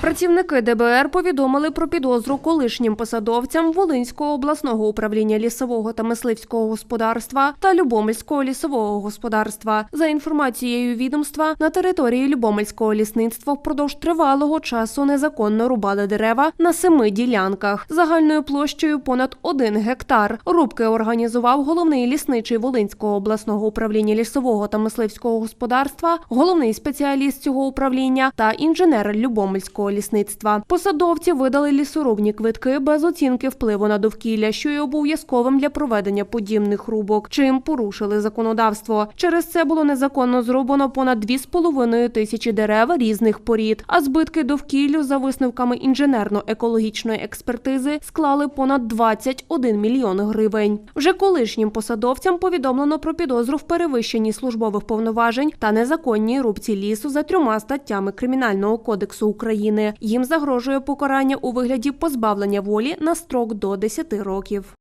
Працівники ДБР повідомили про підозру колишнім посадовцям Волинського обласного управління лісового та мисливського господарства та Любомельського лісового господарства. За інформацією відомства, на території Любомельського лісництва впродовж тривалого часу незаконно рубали дерева на семи ділянках загальною площею понад один гектар. Рубки організував головний лісничий Волинського обласного управління лісового та мисливського господарства, головний спеціаліст цього управління та інженер Любомельського лісництва. Посадовці видали лісорубні квитки без оцінки впливу на довкілля, що є обов'язковим для проведення подібних рубок, чим порушили законодавство. Через це було незаконно зрубано понад 2,5 тисячі дерев різних порід, а збитки довкіллю за висновками інженерно-екологічної експертизи склали понад 21 мільйон гривень. Вже колишнім посадовцям повідомлено про підозру в перевищенні службових повноважень та незаконній рубці лісу за трьома статтями Кримінального кодексу України. Їм загрожує покарання у вигляді позбавлення волі на строк до 10 років.